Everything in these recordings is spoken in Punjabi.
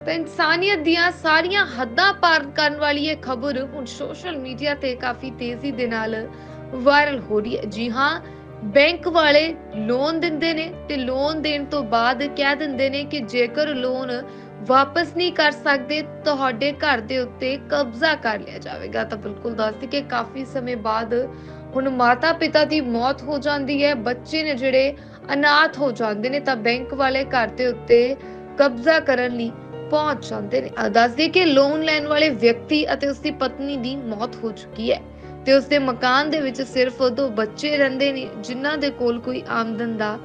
ਤਾਂ ਇਨਸਾਨੀਅਤ ਦੀਆਂ ਸਾਰੀਆਂ ਹੱਦਾਂ ਪਾਰ ਕਰਨ ਵਾਲੀ ਇਹ ਖਬਰ ਹੁਣ ਸੋਸ਼ਲ ਮੀਡੀਆ ਤੇ ਕਾਫੀ ਤੇਜ਼ੀ ਦੇ ਨਾਲ ਵਾਇਰਲ ਹੋ ਰਹੀ ਹੈ। ਜੀ ਹਾਂ, ਬੈਂਕ ਵਾਲੇ ਲੋਨ ਦਿੰਦੇ ਨੇ ਤੇ ਲੋਨ ਦੇਣ ਤੋਂ ਬਾਅਦ ਕਹਿ ਦਿੰਦੇ ਨੇ ਕਿ ਜੇਕਰ ਲੋਨ ਵਾਪਸ ਨਹੀਂ ਕਰ ਸਕਦੇ, ਤੁਹਾਡੇ ਘਰ ਦੇ ਉੱਤੇ ਕਬਜ਼ਾ ਕਰ ਲਿਆ ਜਾਵੇਗਾ। ਤਾਂ ਬਿਲਕੁਲ ਦੱਸਦੀ ਕਿ ਕਾਫੀ ਸਮੇਂ ਬਾਅਦ ਹੁਣ ਮਾਤਾ ਪਿਤਾ ਦੀ ਮੌਤ ਹੋ ਜਾਂਦੀ ਹੈ, ਬੱਚੇ ਨੇ ਜਿਹੜੇ ਅਨਾਥ ਹੋ ਜਾਂਦੇ ਨੇ, ਤਾਂ ਬੈਂਕ ਵਾਲੇ ਘਰ ਦੇ ਉੱਤੇ ਕਬਜ਼ਾ ਕਰਨ ਲਈ ਪਹੁੰਚ ਜਾਂਦੇ ਨੇ। ਆਹ ਕਿ ਲੋਨ ਲੈਣ ਵਾਲੇ ਵਿਅਕਤੀ ਅਤੇ ਉਸ ਦੀ ਪਤਨੀ ਦੀ ਮੌਤ ਹੋ ਚੁੱਕੀ ਹੈ ਤੇ ਉਸ ਦੇ ਮਕਾਨ ਦੇ ਵਿੱਚ ਸਿਰਫ ਦੋ ਬੱਚੇ ਰਹਿੰਦੇ ਨੇ, ਜਿਨ੍ਹਾਂ ਦੇ ਕੋਲ ਕੋਈ ਆਮਦਨ ਦਾ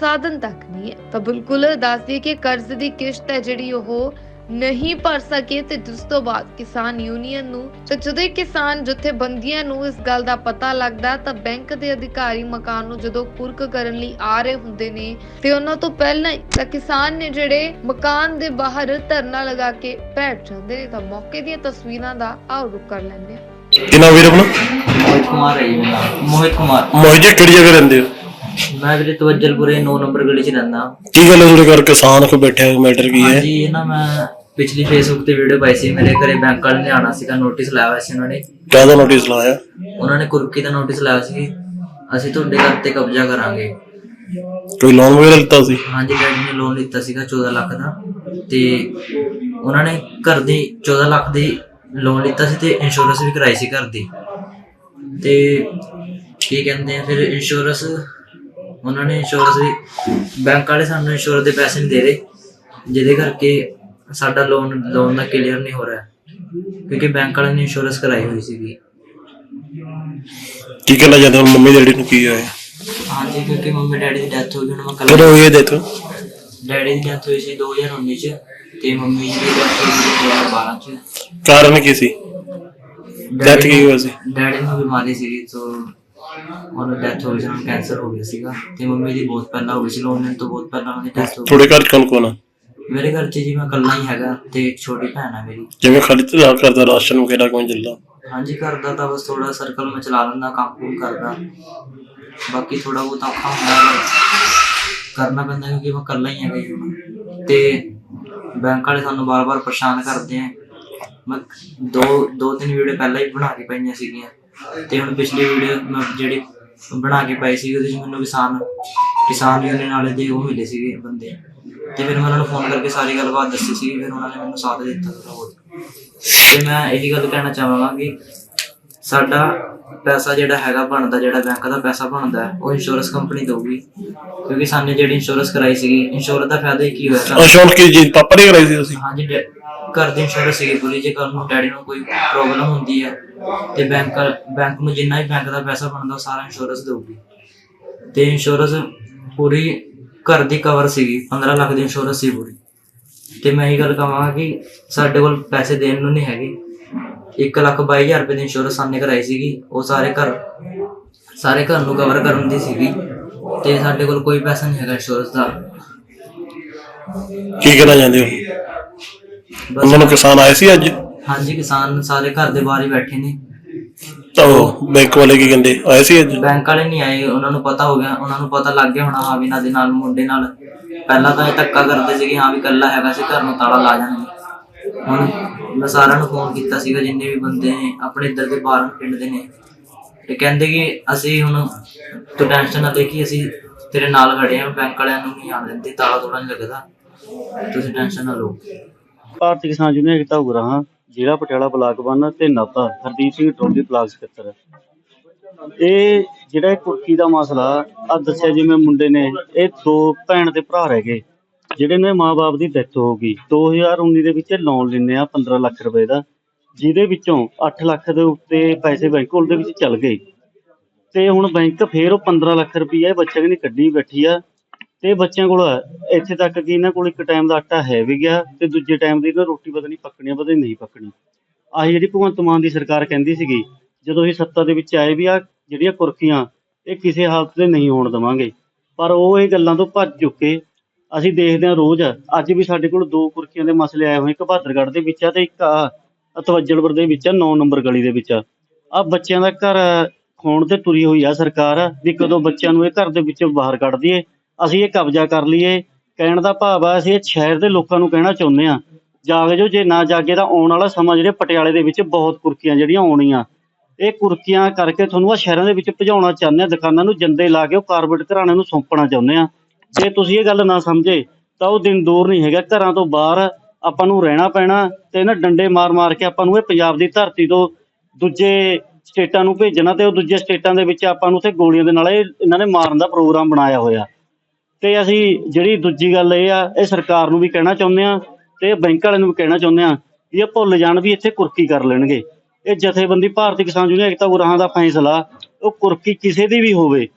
ਸਾਧਨ ਤੱਕ ਨਹੀਂ ਹੈ। ਤਾਂ ਬਿਲਕੁਲ ਦੱਸਦੀ ਕਿ ਕਰਜ਼ ਦੀ ਕਿਸ਼ਤ ਹੈ ਜਿਹੜੀ ਉਹ ਨਹੀਂ ਭਰ ਸਕੇ ਤੇ ਜਿਸ ਤੋਂ ਬਾਅਦ ਕਿਸਾਨ ਯੂਨੀਅਨ ਨੂੰ ਤੇ ਜਦੋਂ ਕਿਸਾਨ ਜਥੇਬੰਦੀਆਂ ਨੂੰ ਇਸ ਗੱਲ ਦਾ ਪਤਾ ਲੱਗਦਾ ਤਾਂ ਬੈਂਕ ਦੇ ਅਧਿਕਾਰੀ ਮਕਾਨ ਨੂੰ ਜਦੋਂ ਕੁਰਕ ਕਰਨ ਲਈ ਆ ਰਹੇ ਹੁੰਦੇ ਨੇ ਤੇ ਉਹਨਾਂ ਤੋਂ ਪਹਿਲਾਂ ਹੀ ਤਾਂ ਕਿਸਾਨ ਨੇ ਜਿਹੜੇ ਮਕਾਨ ਦੇ ਬਾਹਰ ਧਰਨਾ ਲਗਾ ਕੇ ਬੈਠ ਜਾਂਦੇ ਨੇ ਤਾਂ ਮੌਕੇ ਦੀਆਂ ਤਸਵੀਰਾਂ ਦਾ ਆਓ ਰੁਕ ਕਰ ਲੈਂਦੇ ਹਾਂ। ਕਿੰਨਾ ਵੀਰ ਆਪਣਾ? ਮੋਹਿਤ ਕੁਮਾਰ ਹੈ ਜੀ ਮੇਰਾ ਨਾਮ। ਮੋਹਿਤ ਕੁਮਾਰ। ਮੋਹਿਤ ਜੀ ਕਿਹੜੀ ਜਗ੍ਹਾ ਰਹਿੰਦੇ ਹੋ? ਮੈਂ ਵੀਰੇ ਤਵੱਜਲਪੁਰੇ 9 ਨੰਬਰ ਗਲੀ 'ਚ ਰਹਿੰਦਾ। ਕੀ ਗੱਲ ਹੈ ਤੁਹਾਡੇ ਘਰ ਕਿਸਾਨ ਕੋ ਬੈਠੇ ਹੋ? ਮੈਟਰ ਕੀ ਹੈ? ਹਾਂਜੀ ਇਹ ਨਾ ਮੈਂ ਪਿਛਲੀ ਫੇਸਬੁੱਕ ਤੇ ਵੀਡੀਓ ਪਾਈ ਸੀ ਮੇਰੇ ਘਰੇ ਬੈਂਕ ਵਾਲੇ ਨੇ ਆਣਾ ਸੀਗਾ ਨੋਟਿਸ ਲਾਇਆ ਹੋਇਆ ਸੀ ਉਹਨਾਂ ਨੇ। ਕਾਹਦਾ ਨੋਟਿਸ ਲਾਇਆ? ਉਹਨਾਂ ਨੇ ਕੁਰਕੀ ਦਾ ਨੋਟਿਸ ਲਾਇਆ ਸੀ ਅਸੀਂ ਤੁਹਾਡੇ ਘਰ ਤੇ ਕਬਜ਼ਾ ਕਰਾਂਗੇ। ਕੋਈ ਲੋਨ ਵਗੈਰਾ ਲਿੱਤਾ ਸੀ? ਹਾਂਜੀ ਡੈਡੀ ਨੇ ਲੋਨ ਲਿੱਤਾ ਸੀਗਾ 14 ਲੱਖ ਦਾ ਤੇ ਉਹਨਾਂ ਨੇ ਘਰ ਦੀ 14 ਲੱਖ ਦੀ ਲੋਨ ਲਿੱਤਾ ਸੀ ਤੇ ਇੰਸ਼ੋਰੈਂਸ ਵੀ ਕਰਾਈ ਸੀ ਘਰ ਦੀ। ਤੇ ਕੀ ਕਹਿੰਦੇ ਆ ਫਿਰ ਇੰਸ਼ੋਰੈਂਸ ਉਹਨਾਂ ਨੇ ਇੰਸ਼ੋਰੈਂਸ ਵੀ ਬੈਂਕ ਵਾਲੇ ਸਾਨੂੰ ਇੰਸ਼ੋਰੈਂਸ ਦੇ ਪੈਸੇ ਨਹੀਂ ਦੇ ਰਹੇ। ਜਿਹਦੇ ਕਰਕੇ ਸਾਡਾ ਲੋਨ ਲੋਨ ਦਾ ਕਲੀਅਰ ਨਹੀਂ ਹੋ ਰਿਹਾ। ਕਿਉਂਕਿ ਬੈਂਕ ਵਾਲੇ ਨੇ ਇੰਸ਼ੋਰੈਂਸ ਕਰਾਈ ਹੋਈ ਸੀਗੀ। ਕੀ ਕਹਿਣਾ ਚਾਹੁੰਦੇ ਹੋ ਮੰਮੀ ਡੈਡੀ ਨੂੰ ਕੀ ਹੋਇਆ? ਹਾਂਜੀ ਕਿਉਂਕਿ ਮੰਮੀ ਡੈਡੀ ਦੀ ਡੈਥ ਹੋ ਗਈ ਹੁਣ ਮੈਂ ਕਦੋਂ ਕੱਲਾ ਹੋਈ ਹੈ ਦੇਖੋ ਡੈਡੀ ਦੀ ਡੈਥ ਹੋਈ ਸੀ 2019 ਚ ਤੇ ਮੰਮੀ ਜੀ ਦੀ ਡੈਥ ਹੋਈ ਸੀ 2012 ਚ। ਕਾਰਨ ਕੀ ਸੀ? ਡੈਥ ਕੀ ਹੋਇਆ ਸੀ? ਡੈਡੀ ਨੂੰ ਬਿਮਾਰੀ ਸੀਗੀ ਤੋਂ ਉਹਨਾਂ ਡੈਥ ਹੋ ਗਈ ਸੀ ਕੈਂਸਰ ਹੋ ਗਿਆ ਸੀਗਾ। ਤੇ ਮੰਮੀ ਦੀ ਬਹੁਤ ਪਹਿਲਾਂ ਹੋ ਗਈ ਸੀ ਲੋਨ ਤੋਂ ਬਹੁਤ ਪਹਿਲਾਂ ਉਹਨਾਂ ਦੀ ਡੈਥ ਹੋ ਗਈ। ਤੁਹਾਡੇ ਘਰ ਕੌਣ ਕੌਣ ਆ? ਮੇਰੇ ਘਰ 'ਚ ਜੀ ਮੈਂ ਇਕੱਲਾ ਹੀ ਹੈਗਾ ਤੇ ਇੱਕ ਛੋਟੀ ਭੈਣ ਹੈ ਮੇਰੀ। ਜਿਵੇਂ ਘਰ ਦਾ ਰਾਸ਼ਨ ਵਗੈਰਾ ਕੋਈ ਚੱਲਦਾ ਹਾਂਜੀ ਕਰਦਾ ਤਾਂ ਬਸ ਥੋੜਾ ਸਰਕਲ ਮੈਂ ਚਲਾ ਲੈਂਦਾ ਕੰਮ ਕੁਮ ਕਰਦਾ। ਬਾਕੀ ਥੋੜਾ ਬਹੁਤ ਔਖਾ ਹੁੰਦਾ ਹੈ ਕਰਨਾ ਪੈਂਦਾ ਕਿਉਂਕਿ ਮੈਂ ਇਕੱਲਾ ਹੀ ਹੈਗਾ ਜੀ ਹੁਣ। ਤੇ ਬੈਂਕ ਵਾਲੇ ਸਾਨੂੰ ਬਾਰ-ਬਾਰ ਪਰੇਸ਼ਾਨ ਕਰਦੇ ਆ। ਮੈਂ ਦੋ ਦੋ ਤਿੰਨ ਵੀਡੀਓ ਪਹਿਲਾਂ ਹੀ ਬਣਾ ਕੇ ਪਾਈਆਂ ਸੀਗੀਆਂ। ਤੇ ਹੁਣ ਪਿਛਲੀ ਵੀਡੀਓ ਮੈਂ ਜਿਹੜੀ ਬਣਾ ਕੇ ਪਾਈ ਸੀ ਉਹਦੇ 'ਚ ਮੈਨੂੰ ਕਿਸਾਨ ਕਿਸਾਨ ਯੂਨੀਅਨ ਵਾਲੇ ਦੇ ਉਹ ਮਿਲੇ ਸੀਗੇ ਬੰਦੇ। ਤੇ ਫਿਰ ਮੈਂ ਉਹਨਾਂ ਨੂੰ ਫੋਨ ਕਰਕੇ ਸਾਰੀ ਗੱਲਬਾਤ ਦੱਸੀ ਸੀ ਫਿਰ ਉਹਨਾਂ ਨੇ ਮੈਨੂੰ ਸਾਥ ਦਿੱਤਾ ਥੋੜਾ ਬਹੁਤ। ਤੇ ਮੈਂ ਇਹੀ ਗੱਲ ਕਹਿਣਾ ਚਾਹਾਂਗਾ ਕਿ ਸਾਡਾ ਪੈਸਾ ਜਿਹੜਾ ਹੈਗਾ ਬਣਦਾ ਜਿਹੜਾ ਬੈਂਕ ਦਾ ਪੈਸਾ ਬਣਦਾ ਹੈ, ਉਹ ਇੰਸ਼ੋਰੈਂਸ ਕੰਪਨੀ ਦਊਗੀ। ਕਿਉਂਕਿ ਸਾਨੇ ਜਿਹੜੀ ਇੰਸ਼ੋਰੈਂਸ ਕਰਾਈ ਸੀਗੀ ਇੰਸ਼ੋਰੈਂਸ ਦਾ ਫਾਇਦਾ ਹੀ ਕੀ ਹੋਇਆ ਸਾਨੂੰ? ਅਸ਼ੋਕ ਕੀ ਜੀ ਪਾਪਾ ਨੇ ਕਰਾਈ ਸੀ ਤੁਸੀਂ? ਹਾਂਜੀ ਡੈ- ਘਰ ਦੀ ਇੰਸ਼ੋਰੈਂਸ ਸੀਗੀ ਪੂਰੀ ਜੇ ਕੱਲ ਨੂੰ ਡੈਡੀ ਨੂੰ ਕੋਈ ਪ੍ਰੋਬਲਮ ਹੁੰਦੀ ਹੈ ਤੇ ਬੈਂਕ ਬੈਂਕ ਨੂੰ ਜਿੰਨਾ ਵੀ ਬੈਂਕ ਦਾ ਪੈਸਾ ਬਣਦਾ ਉਹ ਸਾਰਾ ਇੰਸ਼ੋਰੈਂਸ ਦੇਊਗੀ। ਤੇ ਇੰਸ਼ੋਰੈਂਸ ਪੂਰੀ ਘਰ ਦੀ ਕਵਰ ਸੀਗੀ 15 ਲੱਖ ਦੀ ਇੰਸ਼ੋਰੈਂਸ ਸੀ ਪੂਰੀ। ਤੇ ਮੈਂ ਇਹ ਗੱਲ ਕਹਾਂਗਾ ਕਿ ਸਾਡੇ ਕੋਲ ਪੈਸੇ ਦੇਣ ਨੂੰ ਨਹੀਂ ਹੈਗੇ। 1 ਲੱਖ 22000 ਰੁਪਏ ਦੀ ਇੰਸ਼ੋਰੈਂਸ ਸਾਨੇ ਕਰਾਈ ਸੀਗੀ ਉਹ ਸਾਰੇ ਘਰ ਸਾਰੇ ਘਰ ਨੂੰ ਕਵਰ ਕਰਨ ਦੀ ਸੀਗੀ। ਤੇ ਸਾਡੇ ਕੋਲ ਕੋਈ ਪੈਸਾ ਨਹੀਂ ਹੈਗਾ ਇੰਸ਼ੋਰੈਂਸ ਦਾ। ਕੀ ਕਹਿਣਾ ਚਾਹੁੰਦੇ ਹੋ? ਬਸ ਉਹਨਾਂ ਨੂੰ ਕਿਸਾਨ ਆਏ ਸੀ ਅੱਜ? ਹਾਂਜੀ ਕਿਸਾਨ ਸਾਰੇ ਘਰ ਦੇ ਬਾਹਰ ਹੀ ਬੈਠੇ ਨੇ। ਉਹ ਬੈਂਕ ਵਾਲੇ ਕੀ ਕਹਿੰਦੇ ਆਏ ਸੀ ਅੱਜ? ਬੈਂਕ ਵਾਲੇ ਨਹੀਂ ਆਏ ਉਹਨਾਂ ਨੂੰ ਪਤਾ ਹੋ ਗਿਆ ਉਹਨਾਂ ਨੂੰ ਪਤਾ ਲੱਗ ਗਿਆ ਹੋਣਾ ਹਾਂ ਵੀ ਇਹਨਾਂ ਦੇ ਨਾਲ ਮੁੰਡੇ ਨਾਲ। ਪਹਿਲਾਂ ਤਾਂ ਇਹ ਧੱਕਾ ਕਰਦੇ ਸੀਗੇ ਹਾਂ ਵੀ ਇਕੱਲਾ ਹੈਗਾ ਸੀ ਘਰ ਨੂੰ ਤਾਲਾ ਲਾ ਜਾਣਗੇ ਹੁਣ ਮੈਂ ਸਾਰਿਆਂ ਨੂੰ ਫੋਨ ਕੀਤਾ ਸੀਗਾ ਜਿੰਨੇ ਵੀ ਬੰਦੇ ਨੇ ਆਪਣੇ ਇੱਧਰ ਦੇ ਬਾਹਰ ਪਿੰਡ ਦੇ ਨੇ। ਤੇ ਕਹਿੰਦੇ ਕਿ ਅਸੀਂ ਹੁਣ ਤੂੰ ਟੈਨਸ਼ਨ ਨਾ ਲੈ ਕਿ ਅਸੀਂ ਤੇਰੇ ਨਾਲ ਖੜੇ ਹਾਂ ਬੈਂਕ ਵਾਲਿਆਂ ਨੂੰ ਨਹੀਂ ਆਣ ਦਿੰਦੇ ਤਾਲਾ ਤੋੜਾ ਨਹੀਂ ਲੱਗਦਾ। ਤੁਸੀਂ ਟੈਨਸ਼ਨ ਨਾ ਲਓ। ਭਾਰਤੀ ਕਿਸਾਨ ਯੂਨੀਅਨ ਏਕਤਾ ਉਗਰਾਹਾਂ ਜ਼ਿਲ੍ਹਾ ਪਟਿਆਲਾ ਬਲਾਕ ਬੰਨ ਤੇ ਨਾਭਾ, ਹਰਦੀਪ ਸਿੰਘ ਟੋਲੀ ਬਲਾਕ ਸਕੱਤਰ ਇਹ ਜਿਹੜਾ ਇਹ ਕੁਰਕੀ ਦਾ ਮਸਲਾ ਆ ਦੱਸਿਆ ਜਿਵੇਂ ਮੁੰਡੇ ਨੇ, ਇਹ ਦੋ ਭੈਣ ਤੇ ਭਰਾ ਰਹਿ ਗਏ, ਜਿਹੜੇ ਨੇ ਮਾਪੇ ਦੀ ਡੈਥ ਹੋ ਗਈ। 2019 ਦੇ ਵਿੱਚ ਲੋਨ ਲੈਂਦੇ ਆ 15 ਲੱਖ ਰੁਪਏ ਦਾ, ਜਿਹਦੇ ਵਿੱਚੋਂ 8 ਲੱਖ ਦੇ ਉੱਤੇ ਪੈਸੇ ਬੈਂਕ ਕੋਲ ਦੇ ਵਿੱਚ ਚੱਲ ਗਏ। ਤੇ ਹੁਣ ਬੈਂਕ ਫੇਰ ਉਹ 15 ਲੱਖ ਰੁਪਈਆ ਇਹ ਬੱਚੇ ਨੇ ਕੱਢੀ ਬੈਠੀ ਆ ਤੇ ਬੱਚਿਆਂ ਕੋਲ, ਇੱਥੇ ਤੱਕ ਕਿ ਇਹਨਾਂ ਕੋਲ ਇੱਕ ਟਾਈਮ ਦਾ ਆਟਾ ਹੈ ਵੀ ਗਿਆ ਤੇ ਦੂਜੇ ਟਾਈਮ ਦੀ ਇਹਨਾਂ ਰੋਟੀ ਪਤਾ ਨਹੀਂ ਪੱਕਣੀ ਆ, ਪਤਾ ਨਹੀਂ ਨਹੀਂ ਪੱਕਣੀ। ਆਹ ਜਿਹੜੀ ਭਗਵੰਤ ਮਾਨ ਦੀ ਸਰਕਾਰ ਕਹਿੰਦੀ ਸੀਗੀ, ਜਦੋਂ ਇਹ ਸੱਤਾ ਦੇ ਵਿੱਚ ਆਏ ਵੀ ਆ ਜਿਹੜੀਆਂ ਕੁਰਖੀਆਂ ਇਹ ਕਿਸੇ ਹਾਲਤ ਤੇ ਨਹੀਂ ਹੋਣ ਦੇਵਾਂਗੇ। ਪਰ ਉਹ ਇਹ ਗੱਲਾਂ ਤੋਂ ਭੱਜ ਚੁੱਕੇ। ਅਸੀਂ ਦੇਖਦੇ ਹਾਂ ਰੋਜ਼, ਅੱਜ ਵੀ ਸਾਡੇ ਕੋਲ ਦੋ ਕੁਰਖੀਆਂ ਦੇ ਮਸਲੇ ਆਏ ਹੋਏ, ਇੱਕ ਬਹਾਦਰਗੜ੍ਹ ਦੇ ਵਿੱਚ ਆ ਤੇ ਇੱਕ ਆ ਤਵੱਜਲਪੁਰ ਦੇ ਵਿੱਚ ਆ 9 ਨੰਬਰ ਗਲੀ ਦੇ ਵਿੱਚ ਆ। ਬੱਚਿਆਂ ਦਾ ਘਰ ਖੋਣ ਤੇ ਤੁਰੀ ਹੋਈ ਆ ਸਰਕਾਰ, ਵੀ ਕਦੋਂ ਬੱਚਿਆਂ ਨੂੰ ਇਹ ਘਰ ਦੇ ਵਿੱਚੋਂ ਬਾਹਰ ਕੱਢ ਦਈਏ। ਅਸੀਂ ਇਹ ਕਬਜ਼ਾ ਕਰ ਲਈਏ। ਕਹਿਣ ਦਾ ਭਾਵ ਆ, ਅਸੀਂ ਇਹ ਸ਼ਹਿਰ ਦੇ ਲੋਕਾਂ ਨੂੰ ਕਹਿਣਾ ਚਾਹੁੰਦੇ ਆ ਜਾਗ ਜੋ ਜੇ ਨਾ ਜਾਗੇ ਤਾਂ ਆਉਣ ਵਾਲਾ ਸਮਾਂ ਜਿਹੜੇ ਪਟਿਆਲੇ ਦੇ ਵਿੱਚ ਬਹੁਤ ਕੁਰਕੀਆਂ ਜਿਹੜੀਆਂ ਆਉਣੀਆਂ। ਇਹ ਕੁਰਕੀਆਂ ਕਰਕੇ ਤੁਹਾਨੂੰ ਆ ਸ਼ਹਿਰਾਂ ਦੇ ਵਿੱਚ ਭਜਾਉਣਾ ਚਾਹੁੰਦੇ ਆ ਦੁਕਾਨਾਂ ਨੂੰ ਜੰਦੇ ਲਾ ਕੇ ਉਹ ਕਾਰਪੋਰੇਟ ਘਰਾਣਿਆਂ ਨੂੰ ਸੌਂਪਣਾ ਚਾਹੁੰਦੇ ਆ ਜੇ ਤੁਸੀਂ ਇਹ ਗੱਲ ਨਾ ਸਮਝੇ, ਤਾਂ ਉਹ ਦਿਨ ਦੂਰ ਨਹੀਂ ਹੈਗਾ। ਘਰਾਂ ਤੋਂ ਬਾਹਰ ਆਪਾਂ ਨੂੰ ਰਹਿਣਾ ਪੈਣਾ ਤੇ ਇਹਨਾਂ ਡੰਡੇ ਮਾਰ ਮਾਰ ਕੇ ਆਪਾਂ ਨੂੰ ਇਹ ਪੰਜਾਬ ਦੀ ਧਰਤੀ ਤੋਂ ਦੂਜੇ ਸਟੇਟਾਂ ਨੂੰ ਭੇਜਣਾ ਤੇ ਉਹ ਦੂਜੇ ਸਟੇਟਾਂ ਦੇ ਵਿੱਚ ਆਪਾਂ ਨੂੰ ਉੱਥੇ ਗੋਲੀਆਂ ਦੇ ਨਾਲ ਇਹਨਾਂ ਨੇ ਮਾਰਨ ਦਾ ਪ੍ਰੋਗਰਾਮ ਬਣਾਇਆ ਹੋਇਆ। ਤੇ ਅਸੀਂ ਜਿਹੜੀ ਦੂਜੀ ਗੱਲ ਇਹ ਆ, ਇਹ ਸਰਕਾਰ ਨੂੰ ਵੀ ਕਹਿਣਾ ਚਾਹੁੰਦੇ ਆ ਤੇ ਬੈਂਕ ਵਾਲਿਆਂ ਨੂੰ ਵੀ ਕਹਿਣਾ ਚਾਹੁੰਦੇ ਆ ਵੀ ਇਹ ਭੁੱਲ ਜਾਣ ਵੀ ਇੱਥੇ ਕੁਰਕੀ ਕਰ ਲੈਣਗੇ। ਇਹ ਜਥੇਬੰਦੀ ਭਾਰਤੀ ਕਿਸਾਨ ਯੂਨੀਅਨ ਏਕਤਾ ਗੁਰਾਹਾਂ ਦਾ ਫੈਸਲਾ, ਉਹ ਕੁਰਕੀ ਕਿਸੇ ਦੀ ਵੀ ਹੋਵੇ,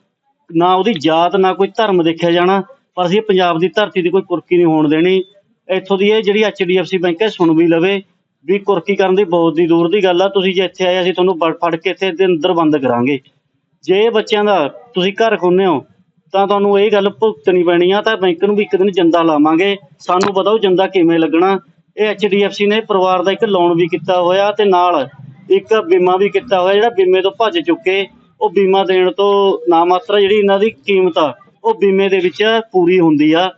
ਨਾ ਉਹਦੀ ਜਾਤ, ਨਾ ਕੋਈ ਧਰਮ ਦੇਖਿਆ ਜਾਣਾ, ਪਰ ਅਸੀਂ ਪੰਜਾਬ ਦੀ ਧਰਤੀ ਦੀ ਕੋਈ ਕੁਰਕੀ ਨਹੀਂ ਹੋਣ ਦੇਣੀ। ਇੱਥੋਂ ਦੀ ਇਹ ਜਿਹੜੀ ਐਚਡੀਐਫਸੀ ਬੈਂਕ ਹੈ ਸੁਣ ਵੀ ਲਵੇ ਵੀ ਕੁਰਕੀ ਕਰਨ ਦੀ ਬਹੁਤ ਦੀ ਦੂਰ ਦੀ ਗੱਲ ਆ। ਤੁਸੀਂ ਜੇ ਇੱਥੇ ਆਏ ਅਸੀਂ ਤੁਹਾਨੂੰ ਫੜ- ਕੇ ਇੱਥੇ ਦੇ ਅੰਦਰ ਬੰਦ ਕਰਾਂਗੇ। ਜੇ ਬੱਚਿਆਂ ਦਾ ਤੁਸੀਂ ਘਰ ਖੋਨੇ ਹੋ ਤਾਂ ਤੁਹਾਨੂੰ ਇਹ ਗੱਲ ਭੁਗਤਣੀ ਪੈਣੀ ਆ, ਤਾਂ ਬੈਂਕ ਨੂੰ ਵੀ ਇੱਕ ਦਿਨ ਜੰਦਾ ਲਾਵਾਂਗੇ। ਸਾਨੂੰ ਪਤਾ ਉਹ ਜੰਦਾ ਕਿਵੇਂ ਲੱਗਣਾ। ਇਹ ਐਚਡੀਐਫਸੀ ਨੇ ਪਰਿਵਾਰ ਦਾ ਇੱਕ ਲੋਨ ਵੀ ਕੀਤਾ ਹੋਇਆ ਤੇ ਨਾਲ ਇੱਕ ਬੀਮਾ ਵੀ ਕੀਤਾ ਹੋਇਆ, ਜਿਹੜਾ ਬੀਮੇ ਤੋਂ ਭੱਜ ਚੁੱਕੇ। ਉਹ ਬੀਮਾ ਦੇਣ ਤੋਂ ਨਾ ਮਾਤਰ ਜਿਹੜੀ ਇਹਨਾਂ ਦੀ ਕੀਮਤ ਆ, ਉਹ ਬੀਮੇ ਦੇ ਵਿੱਚ ਪੂਰੀ ਹੁੰਦੀ ਆ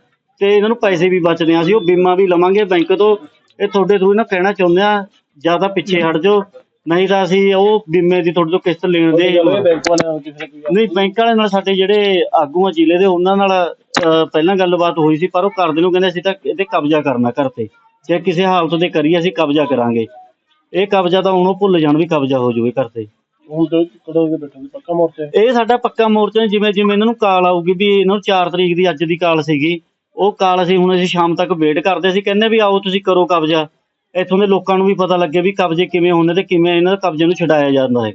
ਤੇ ਇਹਨਾਂ ਨੂੰ ਪੈਸੇ ਵੀ ਬਚਦੇ ਆ। ਅਸੀਂ ਉਹ ਬੀਮਾ ਵੀ ਲਵਾਂਗੇ ਬੈਂਕ ਤੋਂ। ਇਹ ਤੁਹਾਡੇ ਥਰੂ ਇਹਨਾਂ ਕਹਿਣਾ ਚਾਹੁੰਦੇ ਆ, ਜ਼ਿਆਦਾ ਪਿੱਛੇ ਹਟ ਜਾਓ। ਨਹੀਂ ਤਾਂ ਅਸੀਂ ਉਹ ਬੀਮੇ ਦੀ ਤੁਹਾਡੇ ਤੋਂ ਕਿਸ਼ਤ ਲੈਣ ਦੇ ਨਹੀਂ ਬੈਂਕ ਵਾਲਿਆਂ ਨਾਲ ਸਾਡੇ ਜਿਹੜੇ ਆਗੂ ਆ ਜ਼ਿਲ੍ਹੇ ਦੇ ਉਹਨਾਂ ਨਾਲ ਪਹਿਲਾਂ ਗੱਲਬਾਤ ਹੋਈ ਸੀ ਪਰ ਉਹ ਕਰਦੇ ਨੂੰ ਕਹਿੰਦੇ ਅਸੀਂ ਤਾਂ ਇਹਤੇ ਕਬਜ਼ਾ ਕਰਨਾ ਘਰ ਤੇ। ਜੇ ਕਿਸੇ ਹਾਲਤ ਦੇ ਕਰੀਏ ਅਸੀਂ ਕਬਜ਼ਾ ਕਰਾਂਗੇ। ਇਹ ਕਬਜ਼ਾ ਤਾਂ ਹੁਣ ਉਹ ਭੁੱਲ ਜਾਣ ਵੀ ਕਬਜ਼ਾ ਹੋ ਜਾਊਗਾ ਘਰ ਤੇ। ਹੁਣ ਤੇ ਕਦੋਂ ਦੇ ਬੈਠੇ ਪੱਕਾ ਮੋਰਚਾ ਇਹ ਸਾਡਾ ਪੱਕਾ ਮੋਰਚਾ ਹੈ, ਜਿਵੇਂ ਜਿਵੇਂ ਇਹਨਾਂ ਨੂੰ ਕਾਲ ਆਊਗੀ ਵੀ ਇਹਨਾਂ ਨੂੰ 4 ਤਰੀਕ ਦੀ ਅੱਜ ਦੀ ਕਾਲ ਸੀਗੀ ਉਹ ਕਾਲ ਅਸੀਂ ਹੁਣ ਅਸੀਂ ਸ਼ਾਮ ਤੱਕ ਵੇਟ ਕਰਦੇ ਸੀ ਕਹਿੰਦੇ ਵੀ ਆਓ ਤੁਸੀਂ ਕਰੋ ਕਬਜ਼ਾ। ਇੱਥੋਂ ਦੇ ਲੋਕਾਂ ਨੂੰ ਵੀ ਪਤਾ ਲੱਗੇ ਵੀ ਕਬਜ਼ੇ ਕਿਵੇਂ ਹੁੰਦੇ ਤੇ ਕਿਵੇਂ ਇਹਨਾਂ ਦੇ ਕਬਜ਼ੇ ਨੂੰ ਛਡਾਇਆ ਜਾਂਦਾ ਹੈ।